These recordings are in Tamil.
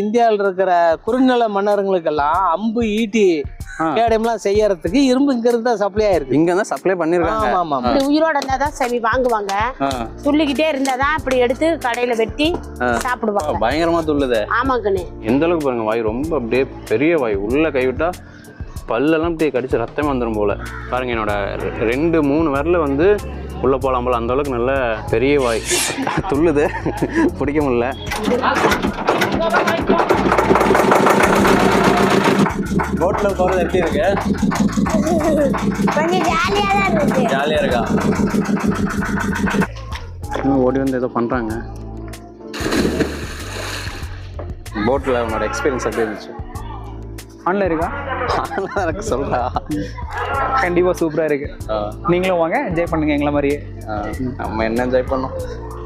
இந்தியாவில் இருக்கிற குறுநில மன்னருங்களுக்கெல்லாம் அம்பு ஈட்டி. கேடயம்லாம் செய்யறதுக்கு இரும்பு இங்க இருந்து தான் சப்ளை ஆயிருக்கு. இங்க தான் சப்ளை பண்ணிருக்காங்க. ஆமா ஆமா உயிரோட இருந்தா தான் சரி வாங்குவாங்க. துள்ளிக்கிட்டே இருந்தா தான் இப்படி எடுத்து கடையில வெட்டி. சாப்பிடுவாங்க. பயங்கரமா துள்ளுதே. ஆமாங்கண்ணே எந்த அளவுக்கு பாருங்க வாய் ரொம்ப அப்படியே பெரிய வாய். உள்ள கைவிட்டா பல்லெல்லாம் அப்படியே கடிச்சு ரத்தமே வந்துடும் போல. பாருங்க என்னோட ரெண்டு மூணு விரல வந்து உள்ள போலாம் போல. அந்த அளவுக்கு நல்ல பெரிய வாய். துள்ளுது. பிடிக்க முடியல. போட்ல போறது எப்படி இருக்கு? கொஞ்சம் ஜாலியா தான் இருக்கு. இன்னும் ஓடி வந்து ஏதோ பண்றாங்க. போட்ல உன்னோட எக்ஸ்பீரியன்ஸ் எப்படி இருந்துச்சு? ஆன்ல இருக்கா? எனக்கு சொல்றா. கண்டிப்பா சூப்பரா இருக்கு. நீங்களும் வாங்க என்ஜாய் பண்ணுங்க எங்களை மாதிரியே. நம்ம என்ன என்ஜாய் பண்ணோம்?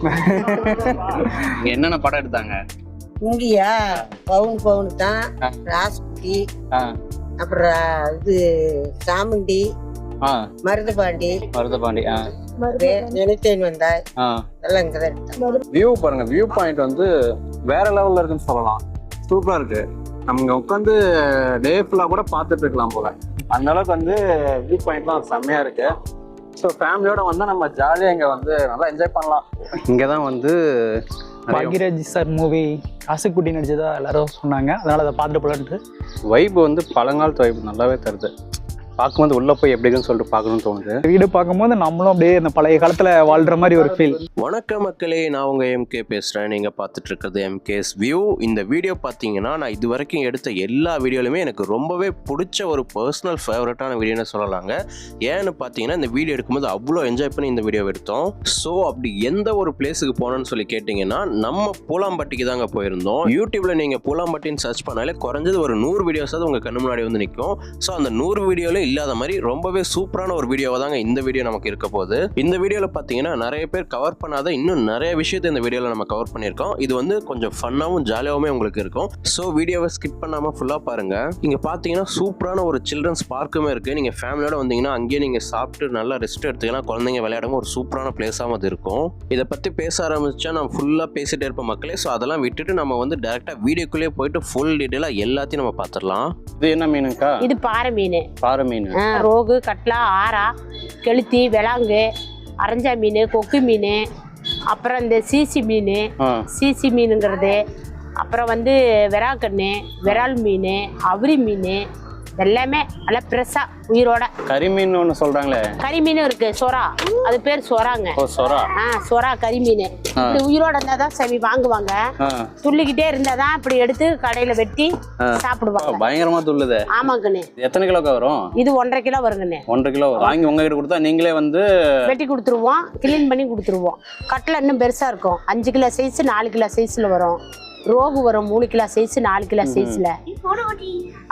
இங்க என்னென்ன படம் எடுத்தாங்க? இங்கேயா பவுன் பவுன் தான் ராஸ்குட்டி ஆ, அப்புறம் இது சாமுண்டி மருதுபாண்டி மருதபாண்டி நினைத்தேன் வந்தாய். எல்லாம் இங்கே தான் எடுத்தாங்க. வியூ பாருங்க வியூ பாயிண்ட் வந்து வேற லெவல்ல இருக்குன்னு சொல்லலாம். சூப்பரா இருக்கு. நம்ம உட்காந்து டே ஃபுல்லா கூட பார்த்துட்டு இருக்கலாம் போல. அந்த அளவுக்கு வந்து வியூ பாயிண்ட்லாம் செம்மையா இருக்கு. ஸோ ஃபேமிலியோட வந்தா நம்ம ஜாலியா இங்க வந்து நல்லா என்ஜாய் பண்ணலாம். இங்க தான் வந்து பாக்யராஜ் சார் மூவி காசுக்குட்டி நடிச்சதா எல்லாரும் சொன்னாங்க. அதனால அதை பார்த்துட்டு போலான்ட்டு. வைப் வந்து பழங்காலத்து வைப் நல்லாவே தருது. பார்க்கும்போது உள்ள போய் எப்படி இருக்குன்னு சொல்லிட்டு பார்க்கணும்னு தோணுது. வீடு பார்க்கும்போது நம்மளும் அப்படியே அந்த பழைய காலத்துல வாழ்ற மாதிரி ஒரு ஃபீல் வணக்கம் மக்களே நான் உங்க எம்கே பேசுகிறேன் நீங்கள் பார்த்துட்டு இருக்கிறது எம்கேஸ் வியூ இந்த வீடியோ பார்த்தீங்கன்னா நான் இது வரைக்கும் எடுத்த எல்லா வீடியோலையுமே எனக்கு ரொம்பவே பிடிச்ச ஒரு பர்சனல் ஃபேவரட்டான வீடியோன்னு சொல்லலாங்க. ஏன்னு பார்த்தீங்கன்னா இந்த வீடியோ எடுக்கும்போது அவ்வளோ என்ஜாய் பண்ணி இந்த வீடியோ எடுத்தோம். ஸோ அப்படி எந்த ஒரு பிளேஸுக்கு போனோம்னு சொல்லி கேட்டிங்கன்னா நம்ம பூலாம்பட்டிக்கு தாங்க போயிருந்தோம். யூடியூப்ல நீங்கள் பூலாம்பட்டின்னு சர்ச் பண்ணாலே குறைஞ்சது ஒரு நூறு வீடியோஸாவது உங்கள் கண்ணு முன்னாடி வந்து நிற்கும். ஸோ அந்த நூறு வீடியோவில் இல்லாத மாதிரி ரொம்பவே சூப்பரான ஒரு வீடியோவாக தாங்க இந்த வீடியோ நமக்கு இருக்க போகுது. இந்த வீடியோவில் பார்த்தீங்கன்னா நிறைய பேர் கவர் பண்ணாத இன்னும் நிறைய விஷயத்தை இந்த வீடியோவில் நம்ம கவர் பண்ணியிருக்கோம். இது வந்து கொஞ்சம் ஃபன்னாகவும் ஜாலியாகவுமே உங்களுக்கு இருக்கும். ஸோ வீடியோவை ஸ்கிப் பண்ணாமல் ஃபுல்லாக பாருங்க. இங்கே பார்த்தீங்கன்னா சூப்பரான ஒரு சில்ட்ரன்ஸ் பார்க்குமே இருக்குது நீங்கள் ஃபேமிலியோட வந்தீங்கன்னா அங்கேயே நீங்கள் சாப்பிட்டு நல்லா ரெஸ்ட் எடுத்துக்கலாம் குழந்தைங்க விளையாடுங்க. ஒரு சூப்பரான பிளேஸாகவும் அது இருக்கும். இதை பற்றி பேச ஆரம்பிச்சா நான் ஃபுல்லாக பேசிட்டே இருப்போம் மக்களே. ஸோ அதெல்லாம் விட்டுட்டு நம்ம வந்து டேரெக்டாக வீடியோக்குள்ளேயே போயிட்டு ஃபுல் டீட்டெயிலாக எல்லாத்தையும் நம்ம பார்த்துடலாம் இது என்ன மீனுக்கா இது பாறை மீன். பாறை மீன். ஆ, ரோகு கட்லா ஆரா கெளுத்தி விலாங்கு அரஞ்சா மீன் கொக்கு மீன் அப்புறம் இந்த சீசி மீன் சீசி மீனுங்கிறது அப்புறம் வந்து விராக்கண்ணு விரால் மீன் அவுரி மீன் எல்லாமே நல்லா ஃப்ரெஷ்ஷாக உயிரோட. கறி மீன் ஒன்று சொல்றாங்களே. கறி மீனும் இருக்கு சொரா அது பேர் சொராங்க ஓ சொரா ஆ சொரா கறி மீன் இப்படி உயிரோட இருந்தால் தான் சரி வாங்குவாங்க. துள்ளிக்கிட்டே இருந்தால் தான் இப்படி எடுத்து கடையில் வெட்டி. சாப்பிடுவாங்க. பயங்கரமா துள்ளுதே. ஆமாங்கண்ணே எத்தனை கிலோக்கா வரும்? இது ஒன்றரை கிலோ வருங்கண்ணே ஒன்றரை கிலோ. வாங்கி உங்ககிட்ட கொடுத்தா நீங்களே வந்து வெட்டி கொடுத்துருவோம் க்ளீன் பண்ணி கொடுத்துருவோம். கட்டில் இன்னும் பெருசாக இருக்கும். அஞ்சு கிலோ சைஸ் நாலு கிலோ சைஸில் வரும். ரோகு வரும் மூணு கிலோ சைஸ் நாலு கிலோ சைஸில்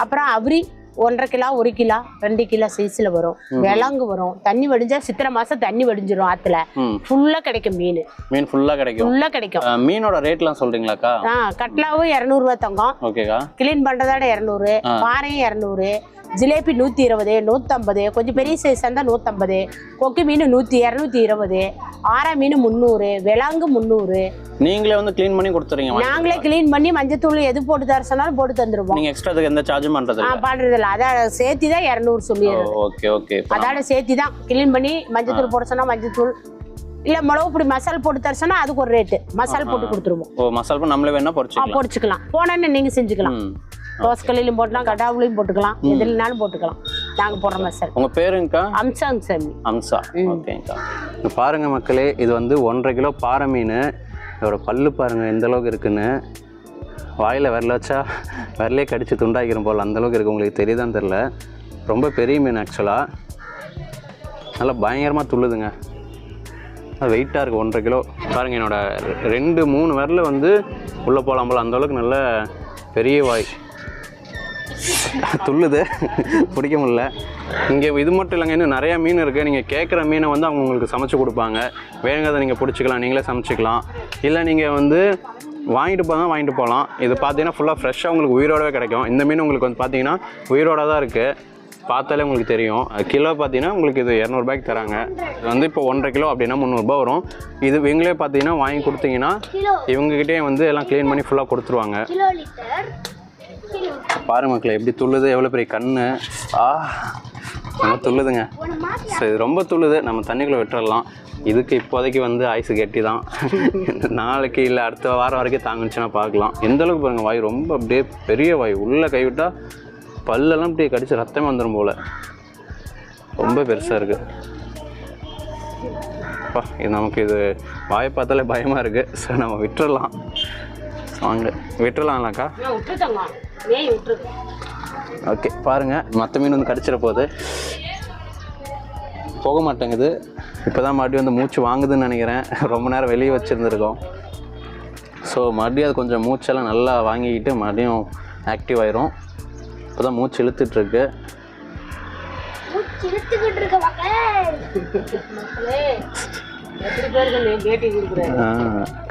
அப்புறம் அவுரி ஒன்றரை கிலோ ஒரு கிலோ ரெண்டு கிலோ சைஸில் வரும். விலங்கு வரும். தண்ணி வடிஞ்சா சித்திரை மாதம் தண்ணி வடிஞ்சிரும் ஆற்றுல ம், ஃபுல்லாக கிடைக்கும் மீன். மீன் ஃபுல்லா கிடைக்கும். ஃபுல்லாக கிடைக்கும். மீனோட ரேட்லாம் சொல்றீங்களாக்கா? ஆ கட்லாவும் இரநூறுவா தங்கம். ஓகேக்கா. க்ளீன் பண்ணுறதோட இரநூறு பாறையும் இரநூறு ஜிலேபி நூற்றி இருபது நூற்றம்பது கொஞ்சம் பெரிய சைஸாக இருந்தால் நூற்றம்பது கொக்கு மீன் நூற்றி இரநூத்தி இருபது ஆரா மீன் முந்நூறு விலாங்கு முந்நூறு. நீங்களே வந்து க்ளீன் பண்ணி கொடுத்துறீங்க. நாங்களே க்ளீன் பண்ணி மஞ்சத்தூள் எது போட்டு தர சொன்னாலும் போட்டு தந்துருவோம். நீங்க எக்ஸ்ட்ரா எந்த சார்ஜும் பண்றது ஆ பண்ணுறதில்ல அதோட சேர்த்தி தான் இரநூறு சொல்லிடுறது ஓகே ஓகே அதோட சேர்த்தி தான் க்ளீன் பண்ணி மஞ்சத்தூள் போட சொன்னால் மஞ்சத்தூள். இல்லை மிளகு பொடி மசால் போட்டு தர சொன்னால் அதுக்கு ஒரு ரேட்டு மசால் போட்டு கொடுத்துருவோம். ஓ மசாலா நம்மளே வேணா பொரிச்சுக்கலாம் பொடிச்சுக்கலாம் போனோன்னு நீங்கள் செஞ்சுக்கலாம். தோசைக்கல்லையும் போட்டலாம் கடாவுலையும் போட்டுக்கலாம் எதுலனாலும் போட்டுக்கலாம். நாங்கள் போடுற மசால். உங்க பேருங்கக்கா? அம்சாங்க சாமி அம்சா. ஓகேங்கக்கா. இங்க பாருங்க மக்களே இது வந்து ஒன்றரை கிலோ பாறை மீன். இதோட பல்லு பாருங்க எந்த அளவுக்கு இருக்குன்னு. வாயில் விரல வச்சா விரலே கடிச்சு துண்டாக்கிரும் போல் அந்த அளவுக்கு இருக்கு. உங்களுக்கு தெரியுதான்னு தெரில ரொம்ப பெரிய மீன் ஆக்சுவலாக நல்லா பயங்கரமாக துள்ளுதுங்க. வெயிட்டாக இருக்குது ஒன்றரை கிலோ. பாருங்க என்னோட ரெ- ரெண்டு மூணு விரல வந்து உள்ளே போகலாம் போல். அந்த அளவுக்கு நல்ல பெரிய வாய். துள்ளுது. பிடிக்க முடியல. இங்கே இது மட்டும் இல்லைங்க இன்னும் நிறையா மீன் இருக்குது நீங்கள் கேட்குற மீனை வந்து அவங்க உங்களுக்கு சமைச்சு கொடுப்பாங்க. வேணுங்கிறத நீங்கள் பிடிச்சிக்கலாம் நீங்களே சமைச்சிக்கலாம். இல்லை நீங்கள் வந்து வாங்கிட்டு போனால் வாங்கிட்டு போகலாம் இது பார்த்தீங்கன்னா ஃபுல்லாக ஃப்ரெஷ்ஷாக உங்களுக்கு உயிரோடவே கிடைக்கும். இந்த மீன் உங்களுக்கு வந்து பார்த்தீங்கன்னா உயிரோட தான் இருக்குது பார்த்தாலே உங்களுக்கு தெரியும். கிலோ பார்த்தீங்கன்னா உங்களுக்கு இது இரநூறுபாய்க்கு தராங்க. இது வந்து இப்போ ஒன்றரை கிலோ அப்படின்னா முந்நூறுபா வரும். இது இவங்களே பார்த்தீங்கன்னா வாங்கி கொடுத்தீங்கன்னா இவங்ககிட்டயே வந்து எல்லாம் க்ளீன் பண்ணி ஃபுல்லாக கொடுத்துருவாங்க. பாருங்க மக்களை எப்படி துள்ளுது எவ்வளோ பெரிய கண்ணு. ஆ ரொம்ப துள்ளுதுங்க. சரி இது ரொம்ப துள்ளுது. நம்ம தண்ணிக்குள்ளே விட்டுறலாம். இதுக்கு இப்போதைக்கு வந்து ஐஸ் கெட்டி தான். நாளைக்கு இல்லை அடுத்த வாரம் வரைக்கும் தாங்குச்சுன்னா பார்க்கலாம். எந்த அளவுக்கு பாருங்கள் வாய் ரொம்ப அப்படியே பெரிய வாய். உள்ளே கைவிட்டால் பல்லெல்லாம் அப்படியே கடிச்சு ரத்தமே வந்துடும் போல். ரொம்ப பெருசாக இருக்குது அப்பா இது நமக்கு இது வாயை பார்த்தாலே பயமாக இருக்குது ஸோ நம்ம விட்டுறலாம். வாங்க விட்டுருக்கு ஓகே பாருங்க மற்ற மீன் வந்து கடிச்சிட போகுது. போக மாட்டேங்குது. இப்போ தான் மறுபடியும் வந்து மூச்சு வாங்குதுன்னு நினைக்கிறேன். ரொம்ப நேரம் வெளியே வச்சுருந்துருக்கோம். ஸோ மறுபடியும் அது கொஞ்சம் மூச்செல்லாம் நல்லா வாங்கிக்கிட்டு மறுபடியும் ஆக்டிவ் ஆயிரும். இப்போ தான் மூச்சு இழுத்துட்ருக்கு இழுத்துக்கிட்டு இருக்க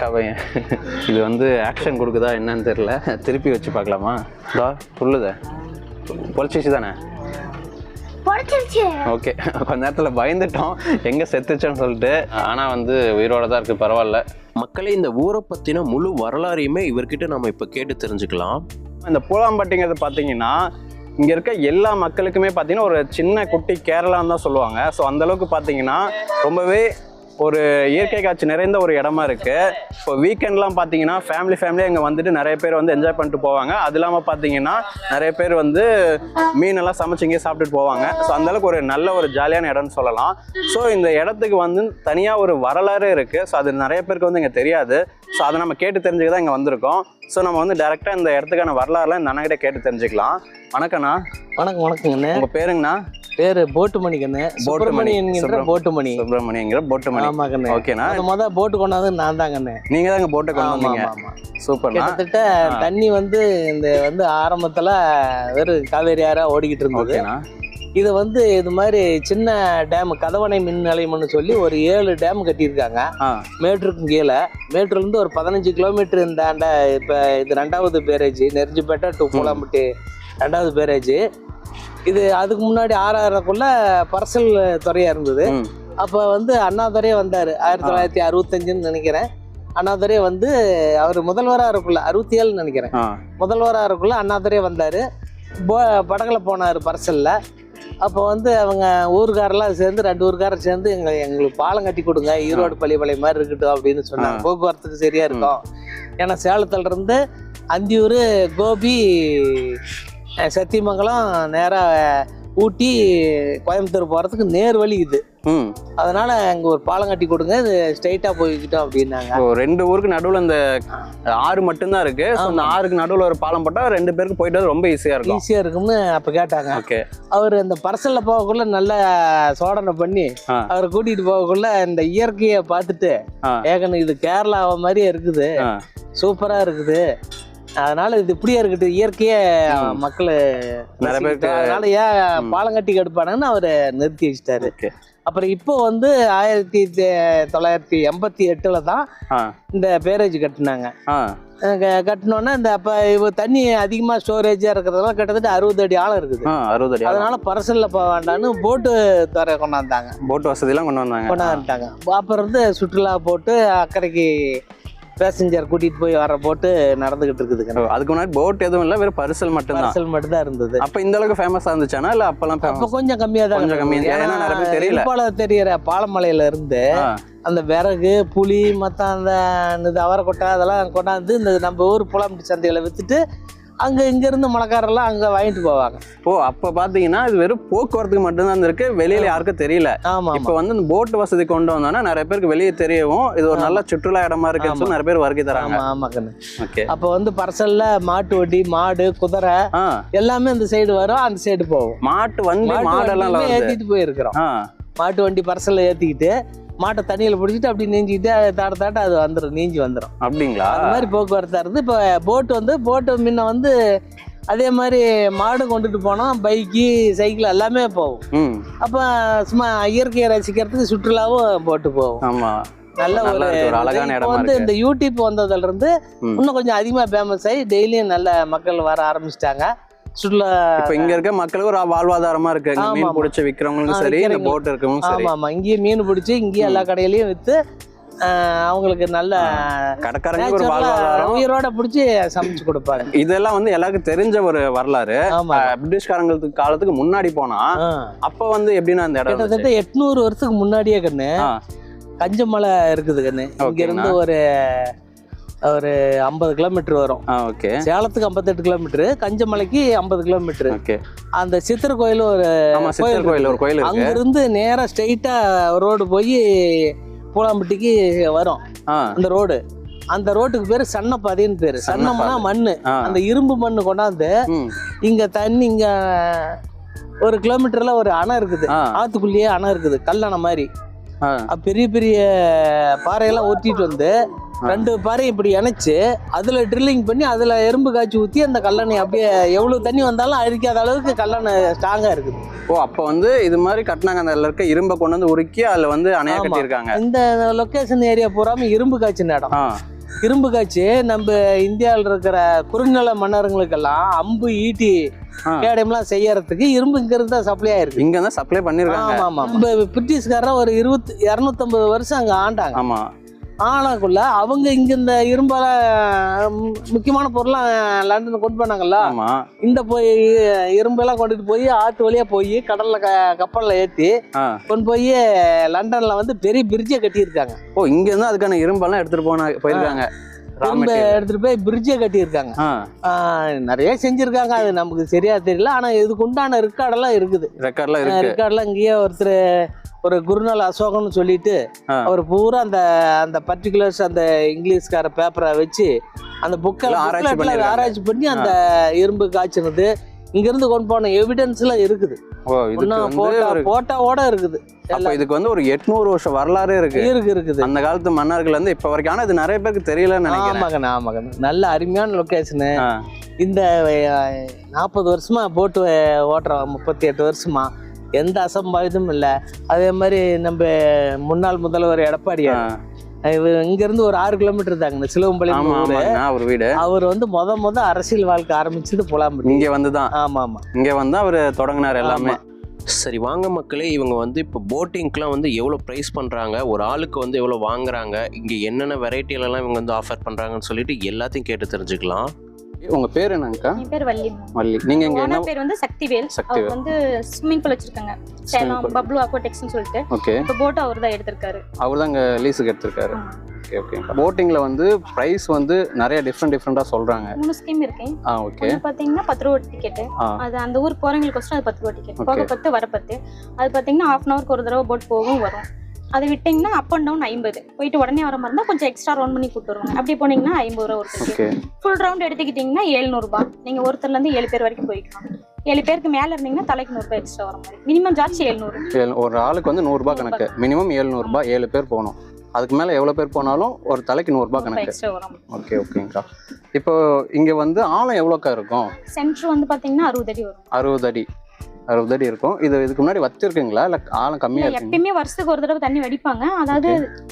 கவையன். இது வந்து ஆக்ஷன் கொடுக்குதா என்னன்னு தெரில திருப்பி வச்சு பார்க்கலாமா? இதா துள்ளுதே பொலிச்சிச்சு தானே? ஓகே. கொஞ்ச நேரத்தில் பயந்துட்டோம். எங்கே செத்துச்சோன்னு சொல்லிட்டு. ஆனால் வந்து உயிரோட தான் இருக்குது பரவாயில்ல. மக்களே இந்த ஊரை பற்றின முழு வரலாறையுமே இவர்கிட்ட நம்ம இப்போ கேட்டு தெரிஞ்சுக்கலாம். இந்த பூலாம்பட்டிங்கிறது பார்த்தீங்கன்னா இங்கே இருக்க எல்லா மக்களுக்குமே பார்த்தீங்கன்னா ஒரு சின்ன குட்டி கேரளான்னு தான் சொல்லுவாங்க. ஸோ அந்தளவுக்கு பார்த்தீங்கன்னா ரொம்பவே ஒரு இயற்கை காட்சி நிறைந்த ஒரு இடமா இருக்குது இப்போ வீக்கெண்ட்லாம் பார்த்தீங்கன்னா ஃபேமிலி ஃபேமிலியாக இங்கே வந்துட்டு நிறைய பேர் வந்து என்ஜாய் பண்ணிட்டு போவாங்க. அது இல்லாமல் பார்த்தீங்கன்னா நிறைய பேர் வந்து மீனெல்லாம் சமைச்சு இங்கே சாப்பிட்டுட்டு போவாங்க. ஸோ அந்தளவுக்கு ஒரு நல்ல ஒரு ஜாலியான இடம்னு சொல்லலாம். ஸோ இந்த இடத்துக்கு வந்து தனியாக ஒரு வரலாறு இருக்குது ஸோ அது நிறைய பேருக்கு வந்து இங்கே தெரியாது. ஸோ அதை நம்ம கேட்டு தெரிஞ்சுக்க தான் இங்கே வந்திருக்கோம். ஸோ நம்ம வந்து டேரெக்டாக இந்த இடத்துக்கான வரலாறுலாம் இந்த அண்ணகிட்ட கேட்டு தெரிஞ்சுக்கலாம். வணக்கண்ணா வணக்கம் வணக்கங்கண்ணே. உங்கள் பேருங்கண்ணா? பேரு போட்டு மணிக்கண்ணு சுப்பிரமணி என்கின்ற சுப்பிரம்- போட்டு மணி சுப்பிரமணியங்கிற போட்டு மணி ஆமாக்கண்ணே ஓகேண்ணா அது முத போட்டு கொண்டாந்து நான் தான் இங்கே போட்டை கொண்டு ஆமா வந்தீங்க. ஆமா ஆமா. சூப்பர்ண்ணா. கிட்டத்தட்ட தண்ணி வந்து இந்த வந்து ஆரம்பத்துல வெறும் காவேரி ஆறா ஓடிக்கிட்டு இருந்தது. இது வந்து இது மாதிரி சின்ன டேம் கதவணை மின் நிலையம்னு சொல்லி ஒரு ஏழு டேம் கட்டியிருக்காங்க. மேட்டூருக்கு கீழே. மேட்டூர்ல இருந்து ஒரு பதினஞ்சு கிலோமீட்டர் இந்தாண்ட இப்போ இது ரெண்டாவது பேரேஜ் நெருஞ்சிப்பேட்டை டு பூலாம்பட்டி ரெண்டாவது பேரேஜ். இது அதுக்கு முன்னாடி ஆறாயிரக்குள்ள பரசல் துறையா இருந்தது. அப்போ வந்து அண்ணாதுரையே வந்தார். ஆயிரத்தி தொள்ளாயிரத்தி அறுபத்தஞ்சுன்னு நினைக்கிறேன். அண்ணாதுரையே வந்து அவர் முதல்வராக இருக்குள்ள அறுபத்தி ஏழுன்னு நினைக்கிறேன் முதல்வராக இருக்குள்ள அண்ணாதுரையே வந்தார். போ படகுல போனார் பர்சலில். அப்போ வந்து அவங்க ஊர்க்காரெல்லாம் சேர்ந்து ரெண்டு ஊர்க்காரர் சேர்ந்து எங்க எங்களுக்கு பாலம் கட்டி கொடுங்க ஈரோடு பள்ளிப்பாளையம் மாதிரி இருக்கட்டும் அப்படின்னு சொன்னாங்க. போக்குவரத்துக்கு சரியா இருக்கும். ஏன்னா சேலத்துல இருந்து அந்தியூர் கோபி சத்தியமங்கலம் நேராக ஊட்டி கோயம்புத்தூர் போகிறதுக்கு நேர் வழி இது. அதனால அங்கே ஒரு பாலம் கட்டி கொடுங்க இது ஸ்ட்ரைட்டாக போய்கிட்டோம் அப்படின்னாங்க. ரெண்டு ஊருக்கு நடுவில் இந்த ஆறு மட்டும்தான் இருக்கு. அந்த ஆறுக்கு நடுவில் ஒரு பாலம் போட்டால் ரெண்டு பேருக்கு போயிட்டு ரொம்ப ஈஸியாக இருக்கும். ஈஸியாக இருக்கும்னு அப்போ கேட்டாங்க. ஓகே. அவர் இந்த பர்சலில் போகக்குள்ள நல்ல சோதனை பண்ணி. அவரை கூட்டிகிட்டு போகக்குள்ள இந்த இயற்கையை பார்த்துட்டு. ஏகணும் இது கேரளா மாதிரியே இருக்குது. சூப்பராக இருக்குது. அதனால இது இப்படியே இருக்கட்டும். இயற்கையே. மக்கள் நிறைய பேருக்கு- அதனால ஏன் ம். பாலம் கட்டி கெடுப்பானுன்னு அவர் நிறுத்தி வச்சிட்டாரு. அப்புறம் இப்போ வந்து ஆயிரத்தி தொள்ளாயிரத்தி எண்பத்தி எட்டுல தான் இந்த பேரேஜ் கட்டினாங்க. கட்டினோன்னே இந்த அப்போ இப்போ தண்ணி அதிகமாக ஸ்டோரேஜாக இருக்கிறதுனால கிட்டத்தட்ட அறுபது அடி ஆழம் இருக்குது. அறுபது அடி. அதனால பரசலில் போக வேண்டாம்னு போட்டு தர கொண்டாந்தாங்க. போட் வசதிலாம் கொண்டு வந்தாங்க. கொண்டாந்துட்டாங்க. அப்புறம் இருந்து சுற்றுலா போட்டு அக்கறைக்கு பேசஞ்சர் கூட்டிட்டு போய் வர போட்டு நடந்துகிட்டு இருக்குதுங்க ஓ, அதுக்கு முன்னாடி போட் எதுவும் இல்லை வெறும் பரிசல் மட்டும்தான். பரிசல் மட்டும் தான் இருந்தது. அப்போ இந்த அளவுக்கு ஃபேமஸாக இருந்துச்சானா இல்லை அப்போல்லாம் அப்ப ஃபேமஸ் கொஞ்சம் கம்மியா தான் கொஞ்சம் கம்மியா. ஏன்னா நிறைய தெரியல. தெரியற பாலமலையில இருந்து அந்த விறகு புளி மற்ற அந்த இது அவரைக்கொட்டை அதெல்லாம் கொண்டாந்து இந்த நம்ம ஊர் புலம்பட்டி சந்தையில வித்துட்டு அங்க இங்க இருந்து மலைக்காரெல்லாம் அங்க வாங்கிட்டு போவாங்க. ஓ அப்போ பார்த்தீங்கன்னா இது வெறும் போக்குவரத்துக்கு மட்டும்தான் இருக்கு. வெளியில யாருக்கும் தெரியல. ஆமா இப்போ வந்து இந்த போட் வசதி கொண்டு வந்தோன்னா நிறைய பேருக்கு வெளியே தெரியவும் இது ஒரு நல்ல சுற்றுலா இடமா இருக்குன்னு நிறைய பேர் வருகை தராங்க. ஆமா ஆமா கண்ணு. ஓகே. அப்ப வந்து பர்சல்ல மாட்டு வண்டி மாடு குதிரை எல்லாமே இந்த சைடு வரும் அந்த சைடு போகும். மாட்டு வண்டி மாடெல்லாம் ஏத்திட்டு போயிருக்கிறோம். மாட்டு வண்டி பர்சல்ல ஏத்திக்கிட்டு மாட்டை தண்ணியில பிடிச்சிட்டு அப்படி நீஞ்சிக்கிட்டு தாட்ட தாட்ட அது வந்துடும் நீஞ்சி வந்துடும் அப்படிங்களா? அந்த மாதிரி போக்குவரத்தா இருந்து. இப்போ போட் வந்து போட்டு முன்ன வந்து அதே மாதிரி மாடு கொண்டுட்டு போனோம். பைக்கு சைக்கிள் எல்லாமே போகும். அப்போ சும்மா இயற்கையை ரசிக்கிறதுக்கு சுற்றுலாவும் போட்டு போகும். ஆமா. நல்ல ஒரு அழகான இடமா வந்து இந்த யூடியூப் வந்ததுல இருந்து. இன்னும் கொஞ்சம் அதிகமாக ஃபேமஸ் ஆகி டெய்லியும் நல்ல மக்கள் வர ஆரம்பிச்சிட்டாங்க. சுற்றுலா இப்போ இங்க இருக்க மக்களுக்கு ஒரு வாழ்வாதாரமா இருக்கு மீன். பிடிச்சி விற்கிறவங்களுக்கும் சரி இந்த. போட் இருக்கவங்களும் சரி ஆமா இங்கேயே மீன் பிடிச்சி இங்கேயே எல்லா கடையிலயும் வித்து ஆஹ், அவங்களுக்கு நல்ல கடைக்காரங்களுக்கு ஒரு வாழ்வாதாரம் உயிரோட பிடிச்சி சமைச்சு கொடுப்பாங்க இதெல்லாம் வந்து எல்லாருக்கும் தெரிஞ்ச ஒரு வரலாறு பிரிட்டிஷ்காரங்களுக்கு காலத்துக்கு முன்னாடி போனா. அப்ப வந்து எப்படின்னா அந்த இடம்? கிட்டத்தட்ட எட்நூறு வருஷத்துக்கு முன்னாடியே கண்ணு. கஞ்சமலை இருக்குது கண்ணு இங்க. இருந்து ஒரு ஒரு ஐம்பது கிலோமீட்டர் வரும். ஓகே. சேலத்துக்கு ஐம்பத்தெட்டு கிலோமீட்டர் கஞ்சமலைக்கு ஐம்பது கிலோமீட்டர் ஓகே. அந்த சித்திர கோயில் ஒரு சித்தர் கோயில் ஒரு கோயில் அங்கிருந்து நேரா ஸ்ட்ரைட்டா ரோடு போய் பூலாம்பட்டிக்கு வரும். அந்த ரோடு அந்த ரோட்டுக்கு பேரு சன்னப்பாதைன்னு பேரு. சன்னம்னா. மண்ணு. அந்த இரும்பு மண்ணு கொண்டாந்து. இங்க தண்ணி இங்க ஒரு கிலோமீட்டர்ல ஒரு அணை இருக்குது. ஆத்துக்குள்ளேயே அணை இருக்குது. கல்லணை மாதிரி. பெரிய பெரிய பாறையெல்லாம் ஒட்டிட்டு வந்து ரெண்டு பாறையும் இப்படி இணைச்சு அதுல ட்ரில்லிங் பண்ணி அதுல எறும்பு காய்ச்சி ஊத்தி அந்த கல்லணை அப்படியே எவ்வளவு தண்ணி வந்தாலும் அழிக்காத அளவுக்கு கல்லணை ஸ்ட்ராங்கா இருக்குது. ஓ அப்ப வந்து இது மாதிரி கட்டினாங்க அந்த இருக்க இரும்பை கொண்டு வந்து உருக்கி அதுல வந்து அணையா ஆமா. கட்டியிருக்காங்க. இந்த லொக்கேஷன் ஏரியா பூராம இரும்பு காய்ச்சின இடம். ஆ. இரும்பு காய்ச்சி நம்ம இந்தியாவில் இருக்கிற குறுநில மன்னருங்களுக்கெல்லாம் அம்பு ஈட்டி. கேடயம்லாம் செய்யறதுக்கு இரும்பு இங்க இருந்தா சப்ளை ஆயிருக்கு. இங்க தான் சப்ளை பண்ணிருக்காங்க ஆமா ஆமா. நம்ம பிரிட்டிஷ்காரர் ஒரு இருபத்தி இரநூத்தம்பது வருஷம் அங்க ஆண்டாங்க. ஆமா. ஆனாக்குள்ள அவங்க இங்க இந்த இரும்பால முக்கியமான பொருளாம் லண்டனுக்கு கொண்டு போனாங்கல்ல? இந்த போய் இரும்பெல்லாம் கொண்டுட்டு போய் ஆத்து வழியா போய் கடல்ல கப்பல்ல ஏத்தி. கொண்டு போய் லண்டன்ல வந்து பெரிய பிரிட்ஜை கட்டியிருக்காங்க. ஓ இங்க இருந்து அதுக்கான இரும்பெல்லாம் எடுத்துட்டு போன போயிருக்காங்க. Material. எடுத்துட்டு போய் பிரிட்ஜை கட்டியிருக்காங்க. நிறைய செஞ்சிருக்காங்க. அது நமக்கு சரியா தெரியல. ஆனா இதுக்கு உண்டான ரெக்கார்டெல்லாம் இருக்குது. ரெக்கார்ட்லாம் இருக்கு. ரெக்கார்ட்லாம் இங்கேயே ஒருத்தர் ஒரு குருநாள் அசோகன்னு சொல்லிட்டு. அவர் பூரா அந்த அந்த பர்டிகுலர்ஸ் அந்த இங்கிலீஷ்கார பேப்பரை வச்சு அந்த புக்கில் எல்லாம் ஆராய்ச்சி பண்ணிருக்காங்க. ஆராய்ச்சி பண்ணி அந்த இரும்பு காய்ச்சினது இங்க இருந்து கொண்டு போன எவிடன்ஸ் எல்லாம் இருக்குது. போட்டோவோட இருக்குது. அப்ப இதுக்கு வந்து ஒரு எட்நூறு வருஷம் வரலாறே இருக்கு. இருக்கு இருக்குது. அந்த காலத்து மன்னர்கள் வந்து இப்ப வரைக்கும் ஆனா இது நிறைய பேருக்கு தெரியலன்னு நினைக்கிறேன். ஆமாங்கண்ணா நல்ல அருமையான லொக்கேஷனு. இந்த நாற்பது வருஷமா போட்டு ஓட்டுறோம். முப்பத்தி எட்டு வருஷமா. எந்த அசம்பாவிதமும் இல்லை. அதே மாதிரி நம்ம முன்னாள் முதல்வர் எடப்பாடியார். இங்க இருந்து ஒரு ஆறு கிலோமீட்டர் தாங்க சிலுவம்பாளையம் ஒரு வீடு. அவர் வந்து முத முத அரசியல் வாழ்க்கை ஆரம்பிச்சது புலாம்பட்டி. இங்க வந்துதான். ஆமா ஆமா. இங்க வந்து அவரு தொடங்கினார் எல்லாமே. சரி வாங்க மக்களே இவங்க வந்து இப்போ போட்டிங்க்குலாம் வந்து எவ்வளோ ப்ரைஸ் பண்ணுறாங்க ஒரு ஆளுக்கு வந்து எவ்வளோ வாங்குறாங்க? இங்கே என்னென்ன வெரைட்டிலலாம் இவங்க வந்து ஆஃபர் பண்ணுறாங்கன்னு சொல்லிட்டு எல்லாத்தையும் கேட்டு தெரிஞ்சுக்கலாம். உங்க பேர் என்னங்கக்கா? என் பேர் வள்ளி வள்ளி. நீங்க இங்க என்ன பேர் வந்து சக்திவேல். சக்திவேல். வந்து ஸ்விம்மிங் பூல் வச்சிருக்காங்க. சேலம். பப்ளு அக்வாடெக்ஸ்னு சொல்லிட்டு. ஓகே. இப்போ போட்டோ அவர் தான் எடுத்திருக்காரு. அவர் தான் இங்க லீஸுக்கு எடுத்திருக்காரு. Okay okay. போட்டிங்ல வந்து பிரைஸ் வந்து நிறைய டிஃப்ரெண்ட் டிஃப்ரெண்டா சொல்றாங்க. மூணு ஸ்கீம் இருக்கேன். ஆ ஓகே. ஒன்று பார்த்தீங்கன்னா பத்து ரூபா டிக்கெட்டு ஆ. அது அந்த ஊருக்கு போறவங்களுக்கு அது பத்து ரூபா டிக்கெட். போக பத்து வர பத்து அது பார்த்தீங்கன்னா ஹாஃப் அன் ஹவருக்கு ஒரு தடவை போட் போகும் வரும். அது விட்டிங்கன்னா அப் அண்ட் டவுன் ஐம்பது. போயிட்டு உடனே வர மாதிரி இருந்தால் கொஞ்சம் எக்ஸ்ட்ரா ரவுண்ட் பண்ணி கூட்டு வருவாங்க அப்படி போனீங்கன்னா ஐம்பது ரூபா ஒருத்தருக்கு ஃபுல் ரவுண்ட் எடுத்துக்கிட்டிங்கன்னா ஏழ்நூறுபா நீங்கள் ஒருத்தர்லேருந்து ஏழு பேர் வரைக்கும் போய்க்கலாம். ஏழு பேருக்கு மேலே இருந்தீங்கன்னா தலைக்கு நூறுபா எக்ஸ்ட்ரா வர மாதிரி. மினிமம் சார்ஜ் ஏழ்நூறு ஏழு- ஒரு ஆளுக்கு வந்து நூறுரூபா கணக்கு. மினிமம் ஏழ்நூறுபா ஏழு பேர் போகணும். அதுக்கு மேலே எவ்வளோ பேர் போனாலும் ஒரு தலைக்கு நூறுரூபா கணக்கு. எக்ஸ்ட்ரா வரும் ஓகே ஓகேங்கக்கா இப்போ இங்கே வந்து ஆழம் எவ்வளோக்கா இருக்கும்? சென்டர் வந்து பாத்தீங்கன்னா அறுபது அடி வரும். அறுபது அடி. அறுபது அடி இருக்கும். இது இதுக்கு முன்னாடி வச்சிருக்கீங்களா இல்லை ஆழம் கம்மியாக இருக்குங்க எப்பயுமே வருஷத்துக்கு ஒரு தடவை தண்ணி வடிப்பாங்க. அதாவது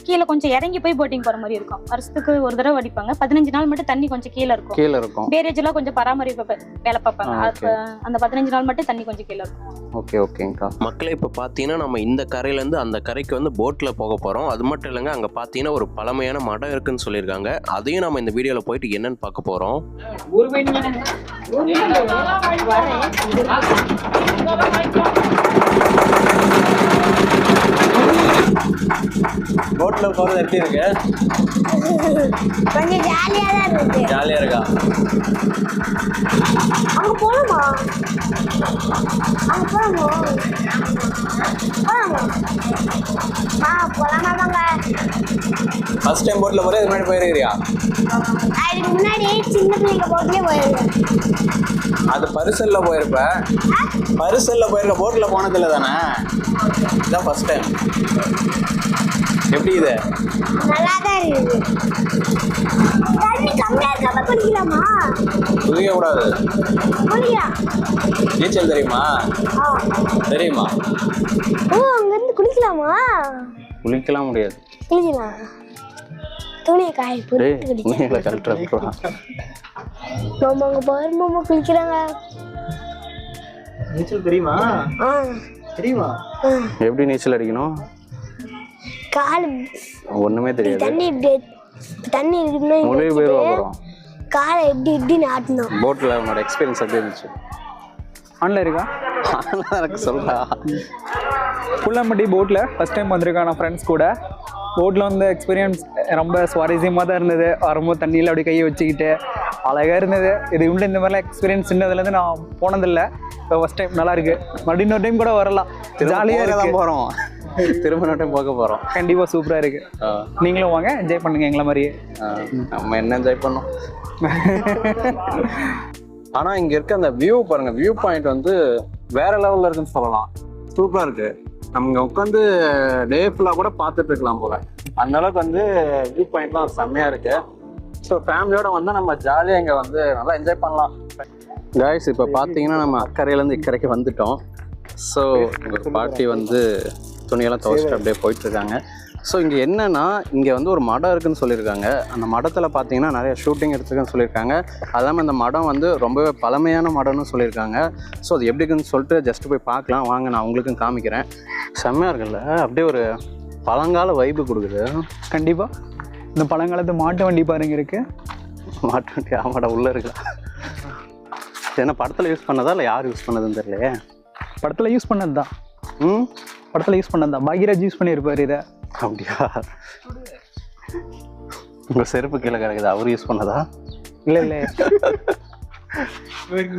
கீழே கொஞ்சம் இறங்கி போய் போட்டிங் போற மாதிரி இருக்கும். வருஷத்துக்கு ஒரு தடவை வடிப்பாங்க. பதினஞ்சு நாள் மட்டும் தண்ணி கொஞ்சம் கீழே இருக்கும். கீழே இருக்கும். பேரேஜ் எல்லாம் கொஞ்சம் பராமரிப்பு வேலை பார்ப்பாங்க. அந்த பதினஞ்சு நாள் மட்டும் தண்ணி கொஞ்சம் கீழே இருக்கும். ஓகே ஓகேங்கக்கா மக்களே இப்போ பார்த்தீங்கன்னா நம்ம இந்த கரையிலேருந்து அந்த கரைக்கு வந்து போட்டில் போக போகிறோம் அது மட்டும் இல்லைங்க அங்கே பார்த்தீங்கன்னா ஒரு பழமையான மடம் இருக்குன்னு சொல்லியிருக்காங்க. அதையும் நம்ம இந்த வீடியோவில் போயிட்டு என்னன்னு பார்க்க போகிறோம் போட்டில் போகிறது எப்படி இருக்கு? கொஞ்சம் ஜாலியா தான் இருக்கு. ஜாலியாக இருக்கா? அங்க போலாமா? அங்க போலாமா? போலாமா? ஆ போலாமா வாங்க. ஃபர்ஸ்ட் டைம் போட்டில் போகிற இது முன்னாடி போயிருக்கிறியா? அதுக்கு முன்னாடி சின்ன பிள்ளைங்க போட்டுலயே போயிருக்கேன். அது பரிசலில் போயிருப்ப. பரிசலில் போயிருக்க போட்டில் போனதில்ல தானே இதான் ஃபர்ஸ்ட் டைம் எப்படி இது நல்லா தான் இருக்குது. தண்ணி கம்மியா இருக்காம குடிக்கலாமா குதிக்க கூடாது குடிக்கலாம் நீச்சல் தெரியுமா? தெரியுமா? ஓ அங்கிருந்து குளிக்கலாமா? குளிக்கலாம் முடியாது. குளிக்கலாம் துணியை காய குளிக்கலாம். துணிகளை கழட்டுறா மாமா அங்க பாரு மாமா குளிக்கிறாங்க. நீச்சல் தெரியுமா? தெரியுமா? எப்படி நீச்சல் அடிக்கணும்? கால் ஒன்றுமே தெரியாது. தண்ணி இப்படி தண்ணி இருக்குன்னா இங்க மொழி பேர் வரும் காலை எப்படி இப்படின்னு ஆட்டணும் போட்டில் உன்னோட எக்ஸ்பீரியன்ஸ் எப்படி இருந்துச்சு? ஆன்ல இருக்கா? எனக்கு சொல்றா புள்ளம்பட்டி போட்டில் ஃபஸ்ட் டைம் வந்திருக்கேன் நான் ஃப்ரெண்ட்ஸ் கூட. போட்டில் வந்த எக்ஸ்பீரியன்ஸ் ரொம்ப சுவாரஸ்யமாக தான் இருந்தது. வரும்போது தண்ணியில் அப்படி கையை வச்சுக்கிட்டு அழகாக இருந்தது. இது உள்ள இந்த மாதிரிலாம் எக்ஸ்பீரியன்ஸ் சின்னதுலேருந்து நான் போனதில்லை. இப்போ ஃபஸ்ட் டைம் நல்லா இருக்கு. மறுபடியும் இன்னொரு டைம் கூட வரலாம். ஜாலியாக தான் இருக்கு. போகிறோம் திரும்ப நோட்டம் போக போகிறோம் கண்டிப்பாக சூப்பராக இருக்கு. நீங்களும் வாங்க என்ஜாய் பண்ணுங்க எங்களை மாதிரியே. நம்ம என்ன என்ஜாய் பண்ணோம்? ஆனா இங்க இருக்க அந்த வியூ பாருங்க வியூ பாயிண்ட் வந்து வேற லெவல்ல இருக்குன்னு சொல்லலாம். சூப்பரா இருக்கு. நம்ம உட்காந்து டே ஃபுல்லா கூட பார்த்துட்டு இருக்கலாம் போல. அந்த அளவுக்கு வந்து வியூ பாயிண்ட்லாம் செம்மையா இருக்கு. ஸோ ஃபேமிலியோட வந்து நம்ம ஜாலியாக இங்கே வந்து நல்லா என்ஜாய் பண்ணலாம். காய்ஸ் இப்போ பார்த்தீங்கன்னா நம்ம அக்கறையிலேருந்து இக்கரைக்கு வந்துட்டோம். ஸோ பாட்டி வந்து துணியெல்லாம் துவைச்சிட்டு அப்படியே போயிட்டு இருக்காங்க ஸோ இங்கே என்னன்னா இங்கே வந்து ஒரு மடம் இருக்குன்னு சொல்லியிருக்காங்க. அந்த மடத்தில் பார்த்தீங்கன்னா நிறைய ஷூட்டிங் எடுத்துருக்குன்னு சொல்லியிருக்காங்க. அது இல்லாமல் இந்த மடம் வந்து ரொம்பவே பழமையான மடம்னு சொல்லியிருக்காங்க. ஸோ அது எப்படி இருக்குன்னு சொல்லிட்டு ஜஸ்ட் போய் பார்க்கலாம். வாங்க நான் உங்களுக்கும் காமிக்கிறேன். செம்மையாக இருக்குல்ல? அப்படியே ஒரு பழங்கால வைப்பு கொடுக்குது. கண்டிப்பாக இந்த பழங்காலத்து மாட்டு வண்டி பாருங்க இருக்கு. மாட்டு வண்டி? ஆமாடா உள்ளே இருக்கா? ஏன்னா படத்தில் யூஸ் பண்ணதா இல்லை யார் யூஸ் பண்ணதுன்னு தெரியலையே? படத்தில் யூஸ் பண்ணது தான் ம்? படத்தில் யூஸ் பண்ணது தான் பாக்யராஜ் யூஸ் பண்ணியிருப்பார் இதை. அப்படியா? உங்கள் செருப்பு கீழே கிடக்குது அவர் யூஸ் பண்ணதா? இல்லை இல்லை.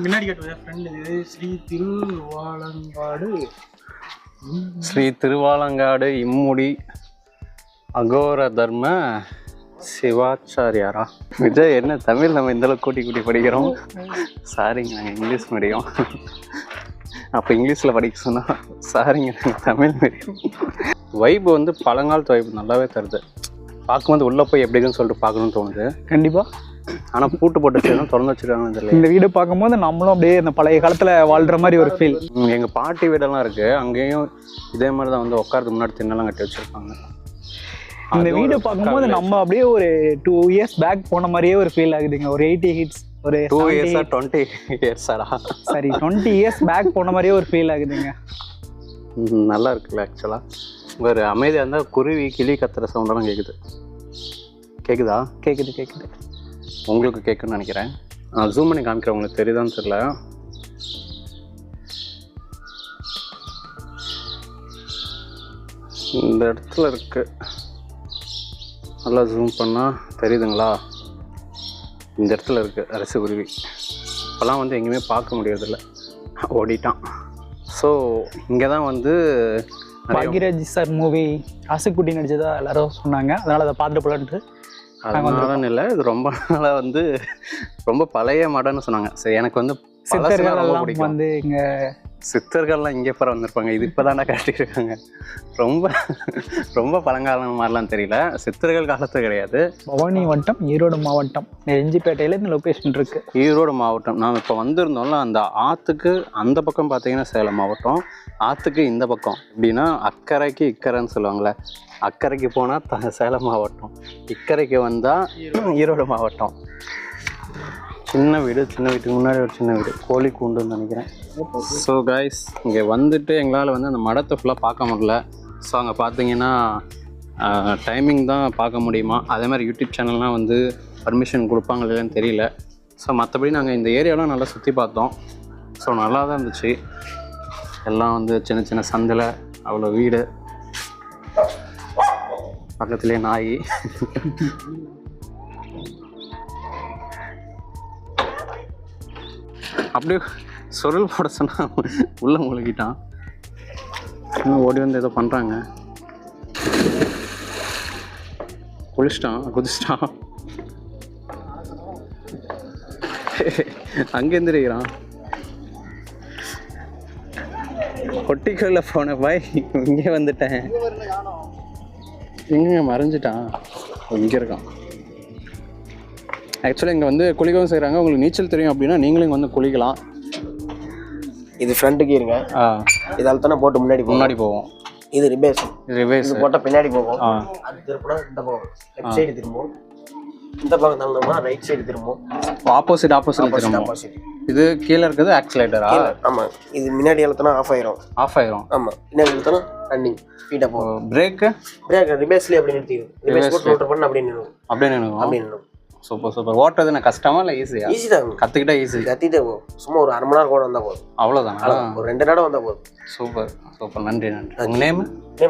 முன்னாடி ஃப்ரெண்ட் இது ஸ்ரீ திருவாலங்காடு. ஸ்ரீ திருவாலங்காடு இம்முடி அகோர தர்ம சிவாச்சாரியாரா? விஜய் என்ன தமிழ் நம்ம இந்த அளவுக்கு கூட்டி கூட்டி படிக்கிறோம்? சாரிங்க நாங்கள் இங்கிலீஷ் மீடியம் அப்போ இங்கிலீஷில் படிக்க சொன்னால் சாரிங்க நாங்கள் தமிழ் மீடியம் வைப் வந்து பழங்காலத்து வைப் நல்லாவே தருது. பார்க்கும்போது உள்ளே போய் எப்படி இருக்குன்னு சொல்லிட்டு பார்க்கணும்னு தோணுது. கண்டிப்பாக ஆனால் பூட்டு போட்டு வச்சிருக்கோம் திறந்து வச்சிருக்காங்கன்னு தெரியல இந்த வீடு பார்க்கும்போது நம்மளும் அப்படியே இந்த பழைய காலத்தில் வாழ்கிற மாதிரி ஒரு ஃபீல் ம், எங்க பாட்டி வீடெல்லாம் இருக்கு. அங்கேயும் இதே மாதிரி தான் வந்து உட்காரதுக்கு முன்னாடி திண்ணெல்லாம் கட்டி வச்சிருப்பாங்க. இந்த அதுவும் வீடு பார்க்கும்போது நம்ம அப்படியே ஒரு டூ இயர்ஸ் பேக் போன மாதிரியே ஒரு ஃபீல் ஆகுதுங்க. ஒரு எயிட்டி ஹிட்ஸ் ஒரு டூ இயர்ஸா டுவெண்ட்டி இயர்ஸாடா சாரி டுவெண்ட்டி இயர்ஸ் பேக் போன மாதிரியே ஒரு ஃபீல் ஆகுதுங்க. நல்லா இருக்குல்ல ஆக்சுவலா ஒரு அமைதியாக இருந்தால் குருவி கிளி கத்துற சவுண்டெல்லாம் கேட்குது கேட்குதா கேட்குது கேட்குது உங்களுக்கு கேட்குன்னு நினைக்கிறேன். நான் ஜூம் பண்ணி காமிக்கிறேன் உங்களுக்கு தெரியுதான்னு தெரியல. இந்த இடத்துல இருக்கு. நல்லா ஜூம் பண்ணால் தெரியுதுங்களா? இந்த இடத்துல இருக்கு அரசு குருவி. இப்போல்லாம் வந்து எங்கேயுமே பார்க்க முடியறதில்ல. ஓடிட்டான். ஸோ இங்கே தான் வந்து பாக்யராஜ் சார் மூவி ஆசைக்குட்டி நடிச்சதா எல்லாரும் சொன்னாங்க. அதனால அதை பார்த்துட்டு போலான்ட்டு அதனாலன்னு இல்லை இது ரொம்ப நாளாக வந்து ரொம்ப பழைய மடம்னு சொன்னாங்க. சரி எனக்கு வந்து சித்தர்கள் வந்து இங்க சித்தர்கள்லாம் இங்கே பிற வந்திருப்பாங்க. இது இப்போ தானே காட்டியிருக்காங்க. ரொம்ப ரொம்ப பழங்காலம் மாதிரிலாம் தெரியல. சித்தர்கள் காலத்து கிடையாது. பவானி வட்டம் ஈரோடு மாவட்டம். நெஞ்சிப்பேட்டையில இந்த லொகேஷன் இருக்கு. ஈரோடு மாவட்டம். நாம் இப்போ வந்திருந்தோம்ல அந்த ஆற்றுக்கு அந்த பக்கம் பார்த்தீங்கன்னா சேலம் மாவட்டம். ஆற்றுக்கு இந்த பக்கம். எப்படின்னா அக்கறைக்கு இக்கரைன்னு சொல்லுவாங்கள்ல அக்கறைக்கு போனால் த சேலம் மாவட்டம். இக்கரைக்கு வந்தால் ஈரோடு மாவட்டம். சின்ன வீடு சின்ன வீட்டுக்கு முன்னாடி ஒரு சின்ன வீடு. கோழி கூண்டுன்னு நினைக்கிறேன். ஸோ கைஸ் இங்கே வந்துட்டு எங்களால் வந்து அந்த மடத்தை ஃபுல்லாக பார்க்க முடியல. ஸோ அங்கே பார்த்தீங்கன்னா டைமிங் தான் பார்க்க முடியுமா? அதே மாதிரி யூடியூப் சேனல்லாம் வந்து பர்மிஷன் கொடுப்பாங்க இல்லைன்னு தெரியல. ஸோ மற்றபடி நாங்கள் இந்த ஏரியாலாம் நல்லா சுற்றி பார்த்தோம். ஸோ நல்லா தான் இருந்துச்சு. எல்லாம் வந்து சின்ன சின்ன சந்தில் அவ்வளோ வீடு. பக்கத்துலேயே நாய். அப்படியே சொருள் போட சொன்னால் உள்ள முழுகிட்டான். ஓடி வந்து ஏதோ பண்ணுறாங்க குளிச்சிட்டான் குதிச்சிட்டான். அங்கே எந்திரிக்கிறான். போன பாய் இங்கே வந்துட்டேன். எங்க மறைஞ்சிட்டான். இங்கே இருக்கான். ஆக்சுவலாக இங்கே வந்து குளிக்கவும் செய்கிறாங்க உங்களுக்கு நீச்சல் தெரியும் அப்படின்னா நீங்களும் இங்கே வந்து குளிக்கலாம். இது ஃப்ரண்ட்டுக்கு இருங்க. இதால தானே போட்டு முன்னாடி. முன்னாடி போவோம். இது ரிவேஸ் இது போட்டால் பின்னாடி போகும். ஆ. அது திருப்பினா இந்த பக்கம். லெஃப்ட் சைடு திரும்பும். இந்த பக்கம் தள்ளணும்னா ரைட் சைடு திரும்பும். ஆப்போசிட் ஆப்போசிட் ஆப்போசிட் திரும்ப ஆப்போசிட் இது கீழே இருக்கிறது ஆக்சிலேட்டரா கீழே. ஆமா. இது முன்னாடி அழுத்தினா ஆஃப் ஆயிரும். ஆஃப் ஆயிரும். ஆமா. பின்னாடி அழுத்தினா ரன்னிங் ஸ்பீடாக போகும். பிரேக்கு பிரேக் ரிவர்ஸ்லேயே அப்படி நிறுத்திடும் Reverse போட்டு பண்ண அப்படியே நின்றுடும் அப்படியே நினைக்கும் அப்படியே நின்றுடும் சூப்பர் சூப்பர் ஓட்டுறது என்ன கஷ்டமா இல்லை ஈஸியா ஈஸி தான். கற்றுக்கிட்டா ஈஸி கத்திட்டே போகும் சும்மா ஒரு அரை மணி நேரம் கூட வந்தால் போதும். அவ்வளோதானா. ஒரு ரெண்டு நேரம் வந்தால் போதும். சூப்பர் சூப்பர் நன்றி நன்றி. உங்கள் நேம்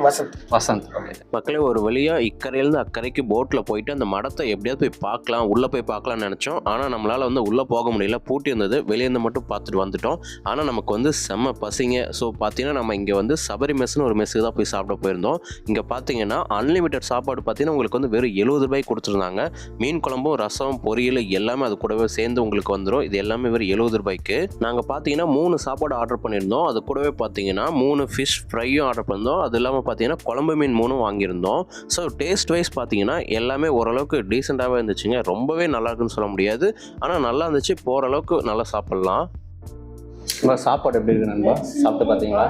வசந்த். வசந்த். மக்களே ஒரு வழியாக இக்கரையிலேருந்து அக்கறைக்கு போட்டில் போயிட்டு அந்த மடத்தை எப்படியாவது போய் பார்க்கலாம் உள்ளே போய் பார்க்கலாம்னு நினச்சோம். ஆனால் நம்மளால் வந்து உள்ளே போக முடியல. பூட்டி இருந்தது வெளியேருந்து மட்டும் பார்த்துட்டு வந்துட்டோம். ஆனால் நமக்கு வந்து செம்ம பசிங்க. ஸோ பார்த்தீங்கன்னா நம்ம இங்கே வந்து சபரி மெஸ்னு ஒரு மெஸ்ஸுக்கு தான் போய் சாப்பிட போயிருந்தோம். இங்கே பார்த்தீங்கன்னா அன்லிமிட்டட் சாப்பாடு பார்த்தீங்கன்னா உங்களுக்கு வந்து வெறும் எழுபது ரூபாய்க்கு கொடுத்துருந்தாங்க. மீன் குழம்பும் ரசம் பொரியல் எல்லாமே அது கூடவே சேர்ந்து உங்களுக்கு வந்துடும் இது எல்லாமே வெறும் எழுபது ரூபாய்க்கு. நாங்கள் பார்த்தீங்கன்னா மூணு சாப்பாடு ஆர்டர் பண்ணியிருந்தோம். அது கூடவே பார்த்தீங்கன்னா மூணு ஃபிஷ் ஃப்ரையும் ஆர்டர் பண்ணியிருந்தோம். அது இல்லாமல் பார்த்தீங்கன்னா குழம்பு மீன் மூணும் வாங்கியிருந்தோம். ஸோ டேஸ்ட் வைஸ் பார்த்தீங்கன்னா எல்லாமே ஓரளவுக்கு டீசெண்டாகவே இருந்துச்சுங்க. ரொம்பவே நல்லா இருக்குன்னு சொல்ல முடியாது. ஆனால் நல்லா இருந்துச்சு. போகிற அளவுக்கு நல்லா சாப்பிட்லாம். உங்கள் சாப்பாடு எப்படி இருக்கு நண்பா? சாப்பிட்டு பார்த்தீங்களா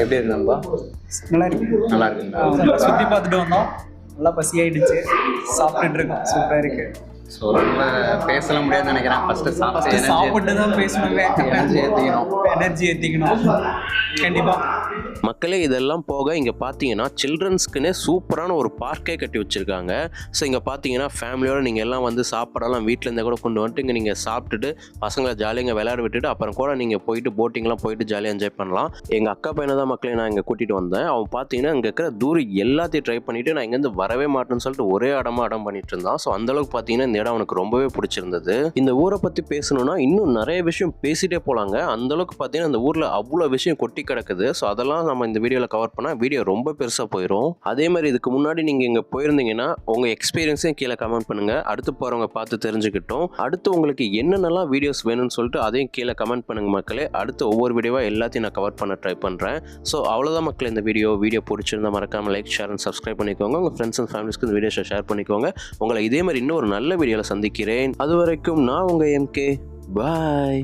எப்படி இருக்கு நண்பா? நல்லா இருக்கு. நல்லா இருக்குங்களா? சுற்றி பார்த்துட்டு வந்தோம். நல்லா பசி ஆயிடுச்சு சாப்பிட்டுட்டு இருக்கோம். சூப்பராக இருக்கு. ஸோ ரொம்ப பேசலாம் முடியாதுன்னு நினைக்கிறேன். ஃபஸ்ட்டு சாப்பிட்டு சாப்பிட்டு தான் பேசணுங்க எனர்ஜி ஏற்றிக்கணும் எனர்ஜி ஏற்றிக்கணும் கண்டிப்பாக மக்களே இதெல்லாம் போக இங்கே பார்த்தீங்கன்னா சில்ட்ரன்ஸ்க்குன்னே சூப்பரான ஒரு பார்க்கே கட்டி வச்சுருக்காங்க. ஸோ இங்கே பார்த்தீங்கன்னா ஃபேமிலியோடு நீங்கள் எல்லாம் வந்து சாப்பிடலாம். வீட்டிலேருந்தே கூட கொண்டு வந்துட்டு இங்கே நீங்கள் சாப்பிட்டுட்டு பசங்களை ஜாலியாக இங்கே விளையாட விட்டுட்டு அப்புறம் கூட நீங்கள் போயிட்டு போட்டிங்லாம் போயிட்டு ஜாலியாக என்ஜாய் பண்ணலாம். எங்கள் அக்கா பையனை தான் மக்களே நான் இங்கே கூட்டிகிட்டு வந்தேன். அவன் பார்த்தீங்கன்னா இங்கே இருக்கிற தூரம் எல்லாத்தையும் ட்ரை பண்ணிவிட்டு நான் இங்கேருந்து வரவே மாட்டேன்னு சொல்லிட்டு ஒரே இடமா இடம் பண்ணிட்டு இருந்தான். ஸோ அந்தளவுக்கு பார்த்தீங்கன்னா இந்த இடம் அவனுக்கு ரொம்பவே பிடிச்சிருந்தது. இந்த ஊரை பற்றி பேசணும்னா இன்னும் நிறைய விஷயம் பேசிட்டே போகலாங்க அந்தளவுக்கு பார்த்தீங்கன்னா அந்த ஊரில் அவ்வளோ விஷயம் கொட்டி கிடக்குது. ஸோ அதெல்லாம் நம்ம இந்த வீடியோவில் கவர் பண்ணால் வீடியோ ரொம்ப பெருசாக போயிடும் அதே மாதிரி இதுக்கு முன்னாடி நீங்கள் இங்கே போயிருந்தீங்கன்னா உங்கள் எக்ஸ்பீரியன்ஸையும் கீழே கமெண்ட் பண்ணுங்கள் அடுத்து போகிறவங்க பார்த்து தெரிஞ்சுக்கிட்டோம். அடுத்து உங்களுக்கு என்னென்னலாம் வீடியோஸ் வேணும்னு சொல்லிட்டு அதையும் கீழே கமெண்ட் பண்ணுங்கள் மக்களே. அடுத்து ஒவ்வொரு வீடியோவாக எல்லாத்தையும் நான் கவர் பண்ண ட்ரை பண்ணுறேன் ஸோ அவ்வளோதான் மக்கள் இந்த வீடியோ வீடியோ பிடிச்சிருந்தா மறக்காமல் லைக் ஷேர் அண்ட் சப்ஸ்கிரைப் பண்ணிக்கோங்க. உங்கள் ஃப்ரெண்ட்ஸ் அண்ட் ஃபேமிலிஸ்க்கு இந்த வீடியோ ஷேர் பண்ணிக்கோங்க. உங்களை இதே மாதிரி இன்னும் ஒரு நல்ல வீடியோவில் சந்திக்கிறேன். அது வரைக்கும் நான் உங்கள் எம்கே பாய்